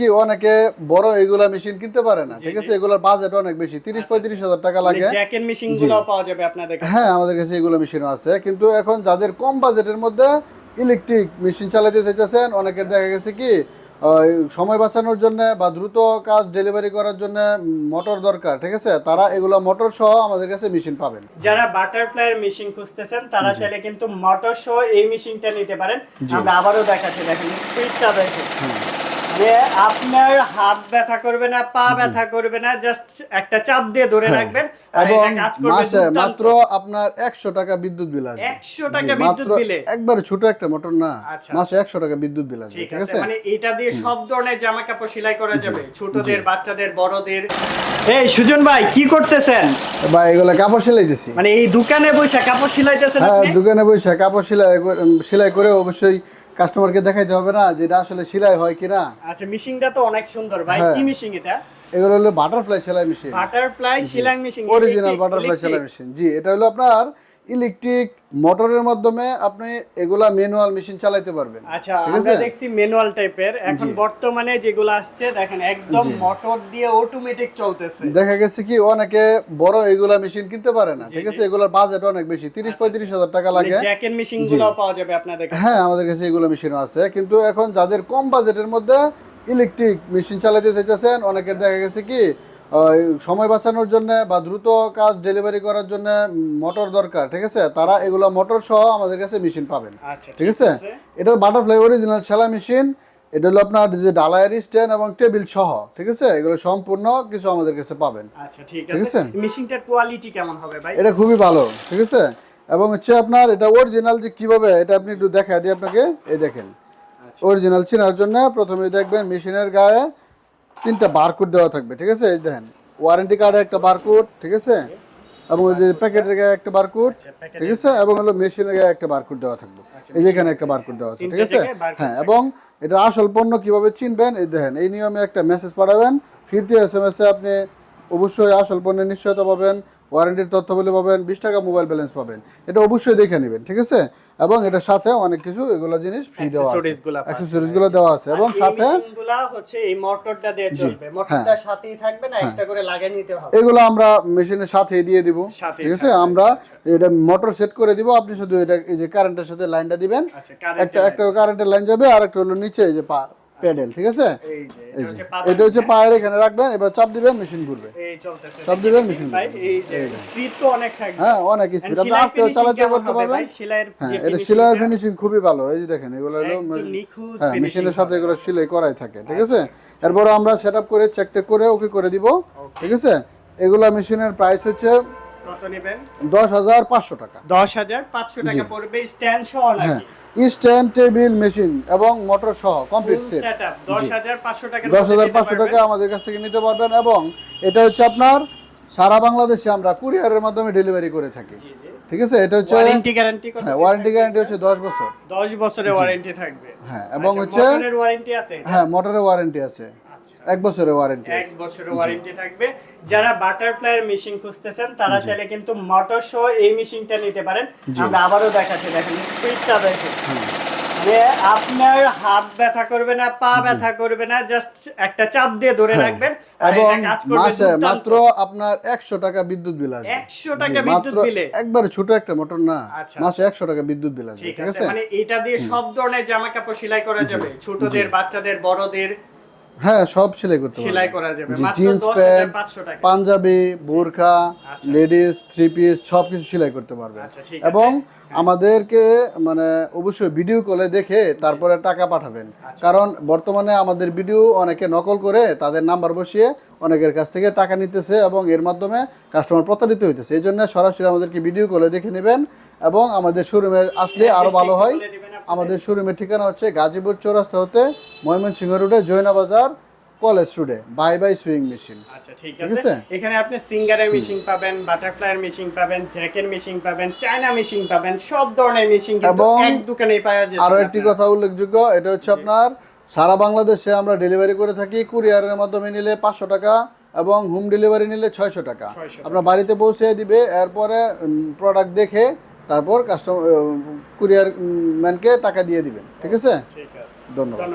কি অনেকে বড় এগুলা মেশিন কিনতে পারে না ঠিক আছে? এগুলোর বাজেট অনেক বেশি তিরিশ পঁয়ত্রিশ হাজার টাকা লাগে। জ্যাকের মেশিন পাওয়া যাবে আপনাদের হ্যাঁ আমাদের কাছে এগুলো আছে। কিন্তু এখন যাদের কম বাজেটের মধ্যে ইলেকট্রিক মেশিন চালাতে চাইতেছেন অনেকের দেখা গেছে কি সময় বাঁচানোর জন্য বা দ্রুত কাজ ডেলিভারি করার জন্য মোটর দরকার ঠিক আছে? তারা এগুলো মোটর সহ আমাদের কাছে মেশিন পাবেন। যারা বাটারফ্লাইয়ের মেশিন খুঁজতেছেন তারা চাইলে কিন্তু মোটর সহ এই মেশিনটা নিতে পারেন। আমরা আবারও দেখাচ্ছি দেখেন স্পিডটা দেখেন। যে আপনার হাত ব্যথা করবে না পা ব্যথা করবে না জাস্ট একটা চাপ দিয়ে ধরে রাখবেন। এবং মাসে মাত্র আপনার একশো টাকা বিদ্যুৎ বিল আসবে। 100 টাকা বিদ্যুৎ বিলে? একবারে ছোট একটা মোটর না আচ্ছা। মাসে একশো টাকা বিদ্যুৎ বিল আসবে ঠিক আছে মানে এটা দিয়ে সব ধরনের জামা কাপড় সেলাই করা যাবে। ছোটদের বাচ্চাদের বড়দের। এই সুজন ভাই কি করতেছেন? বা এগুলো কাপড় সেলাই দিছি। মানে এই দোকানে বসে কাপড় সেলাইতেছেন হ্যাঁ দোকানে বসে কাপড় সেলাই করে- সেলাই করে অবশ্যই কাস্টমারকে দেখাইতে হবে না যে এটা আসলে সেলাই হয় কিনা। আচ্ছা মেশিনটা তো অনেক সুন্দর ভাই। হ্যাঁ। কি মেশিন এটা? এগুলো হলো বাটারফ্লাই সেলাই মেশিন বাটারফ্লাই সেলাই মেশিন অরিজিনাল বাটারফ্লাই সেলাই মেশিন জি এটা হলো আপনার ইলেকট্রিক মোটরের মাধ্যমে আপনি এগুলা ম্যানুয়াল মেশিন চালাতে পারবেন। আচ্ছা আমরা দেখছি ম্যানুয়াল টাইপের। এখন বর্তমানে যেগুলো আসছে দেখেন একদম মোটর দিয়ে অটোমেটিক চলতেছে। দেখা গেছে কি অনেকে বড় এগুলা মেশিন কিনতে পারে না ঠিক আছে? এগুলোর বাজেট অনেক বেশি আচ্ছা, তিরিশ পঁয়ত্রিশ হাজার টাকা লাগে। জ্যাকের মেশিনগুলো পাওয়া যাবে আপনাদের কাছে। হ্যাঁ আমাদের কাছে এগুলো মেশিনও আছে। কিন্তু এখন যাদের কম বাজেটের মধ্যে ইলেকট্রিক মেশিন চালাতে চাইতেছেন অনেকের দেখা গেছে কি সময় বাঁচানোর জন্য বা দ্রুত কাজ ডেলিভারি করার জন্য মোটর দরকার ঠিক আছে? তারা এগুলো মোটর সহ আমাদের কাছে মেশিন পাবেন। আচ্ছা ঠিক আছে? এটা বাটারফ্লাই অরিজিনাল সেলাই মেশিন এটা হলো আপনার যে ডালায়ারি স্ট্যান্ড এবং টেবিল সহ ঠিক আছে? এগুলো সম্পূর্ণ কিছু আমাদের কাছে পাবেন। আচ্ছা ঠিক ঠিক আছে। আছে? মেশিনটার কোয়ালিটি কেমন হবে ভাই? এটা খুবই ভালো ঠিক আছে? এবং হচ্ছে আপনার এটা অরিজিনাল যে কীভাবে এটা আপনি একটু দেখা দিই আপনাকে। এই দেখেন। অরিজিনাল চেনার জন্য প্রথমে দেখবেন মেশিনের গায়ে তিনটা বারকোড দেওয়া থাকবে ঠিক আছে? এই দেখেন ওয়ারেন্টি কার্ডে একটা বারকোড ঠিক আছে? এবং ওই যে প্যাকেটের গায়ে একটা বারকোড আচ্ছা, ঠিক আছে? এবং হলো মেশিনের গায়ে একটা বারকোড দেওয়া থাকবে। এই যেখানে একটা বারকোড দেওয়া আছে ঠিক আছে? হ্যাঁ এবং এটা আসল পণ্য কীভাবে চিনবেন? এই দেখেন এই নিয়মে একটা মেসেজ পাঠাবেন ফিরতি এস এম এস এ আপনি অবশ্যই আসল পণ্যের নিশ্চয়তা পাবেন। ওয়ারেন্টির তথ্যগুলি পাবেন বিশ টাকা মোবাইল ব্যালেন্স পাবেন। এটা অবশ্যই দেখে নেবেন ঠিক আছে? এবং এটার সাথে অনেক কিছু এগুলো জিনিস ফ্রি দেওয়া আছে। Accessories গুলা গুলো দেওয়া আছে। এবং সাথে গুলা হচ্ছে এই মোটরটা দিয়ে চলবে। মোটরটার সাথেই থাকবে না এক্সট্রা করে লাগিয়ে নিতে হবে। এগুলো আমরা মেশিনের সাথে দিয়ে দিব ঠিক আছে? আমরা এটা মোটর সেট করে দিব। আপনি শুধু এটা এই যে কারেন্টের সাথে লাইনটা দিবেন। আচ্ছা একটা একটা কারেন্টের লাইন যাবে আর একটা হলো নিচে এই যে প্যাডেল ঠিক আছে? এই যে এটা হচ্ছে পায়ের এখানে রাখবেন এবার চাপ দিবেন মেশিন ঘুরবে। এই চলতেছে সব দিবেন মেশিন ভাই? এই যে স্পিড তো অনেক থাকবে। হ্যাঁ অনেক স্পিড আপনি আস্তে চালাতে করতে পারবেন? হ্যাঁ এটা সেলাইয়ের ফিনিশিং খুবই ভালো। এই যে দেখেন এগুলো হলো হ্যাঁ মেশিনের সাথে এগুলো সেলাই করাই থাকে ঠিক আছে? এরপর আমরা সেটআপ করে চেকটেক করে ওকে করে দিব ঠিক আছে? এগুলা মেশিনের প্রাইস হচ্ছে কত নেবেন? দশ হাজার পাঁচশো টাকা। দশ হাজার পাঁচশো টাকা পড়বে স্ট্যান্ড সহ হ্যাঁ নাকি স্ট্যান্ড টেবিল মেশিন এবং মোটর সহ কমপ্লিট সেট টাকা টাকা আমাদের কাছ থেকে নিতে পারবেন এবং এটা হচ্ছে আপনার সারা বাংলাদেশে আমরা কুরিয়ারের মাধ্যমে ডেলিভারি করে থাকি। ঠিক আছে? এটা হচ্ছে ওয়ারেন্টি গ্যারান্টি কত হ্যাঁ ওয়ারেন্টি গ্যারান্টি হচ্ছে দশ বছর। দশ বছরের ওয়ারেন্টি থাকবে। হ্যাঁ এবং আচ্ছা, হচ্ছে মোটরের ওয়ারেন্টি আছে হ্যাঁ মোটরের ওয়ারেন্টি আছে। এক বছরের ওয়ারেন্টি এক বছরের ওয়ারেন্টি থাকবে। যারা বাটারফ্লাইয়ের মেশিন খুঁজতেছেন তারা চাইলে কিন্তু মোটর সহ এই মেশিনটা নিতে পারেন। আমরা আবারও দেখাচ্ছি দেখেন স্পিডটা দেখেন। যে আপনার হাত ব্যথা করবে না পা ব্যথা করবে না জাস্ট একটা চাপ দিয়ে ধরে রাখবেন। এবং মাসে মাত্র আপনার একশো টাকা বিদ্যুৎ বিল আসবে। 100 টাকা বিদ্যুৎ বিলে? একবারে ছোট একটা মোটর না আচ্ছা। মাসে একশো টাকা বিদ্যুৎ বিল আসবে ঠিক আছে মানে এটা দিয়ে সব ধরনের জামা কাপড় সেলাই করা যাবে। ছোটদের বাচ্চাদের বড়দের হ্যাঁ সব সেলাই করতে সেলাই করা যাবে। মাত্র জিন্স প্যান্ট পাঞ্জাবি বোরখা আচ্ছা। লেডিস থ্রি পিস সব কিছু সেলাই করতে পারবেন আচ্ছা। এবং আমাদেরকে মানে অবশ্যই ভিডিও কলে দেখে তারপরে টাকা পাঠাবেন। আচ্ছা। কারণ বর্তমানে আমাদের ভিডিও অনেকে নকল করে তাদের নাম্বার বসিয়ে অনেকের কাছ থেকে টাকা নিতেছে এবং এর মাধ্যমে কাস্টমার প্রতারিত হইতেছে। এই জন্য সরাসরি আমাদেরকে ভিডিও কলে দেখে নেবেন। এবং আমাদের শোরুমে আসলে আরও ভালো হয়। আমাদের শোরুমের ঠিকানা হচ্ছে গাজীপুর চৌরাস্তা হতে ময়মনসিংহ রোডে জৈনা বাজার কলেজ রোডে। বাই বাই সুইং মেশিন আচ্ছা ঠিক আছে? এখানে আপনি সিঙ্গারের মেশিন পাবেন বাটারফ্লাইয়ের মেশিন পাবেন জ্যাকের মেশিন পাবেন চায়না মেশিন পাবেন সব ধরনের মেশিন কিন্তু এক দোকানেই পাওয়া যাচ্ছে আরও একটি কথা উল্লেখযোগ্য এটা হচ্ছে আপনার সারা বাংলাদেশে আমরা ডেলিভারি করে থাকি কুরিয়ারের মাধ্যমে নিলে পাঁচশো টাকা এবং হোম ডেলিভারি নিলে ছয়শো টাকা। 600 টাকা। আপনার বাড়িতে পৌঁছে দিবে এরপরে প্রোডাক্ট দেখে তারপর কাস্টমার কুরিয়ার ম্যানকে টাকা দিয়ে দিবেন। ঠিক আছে? ধন্যবাদ।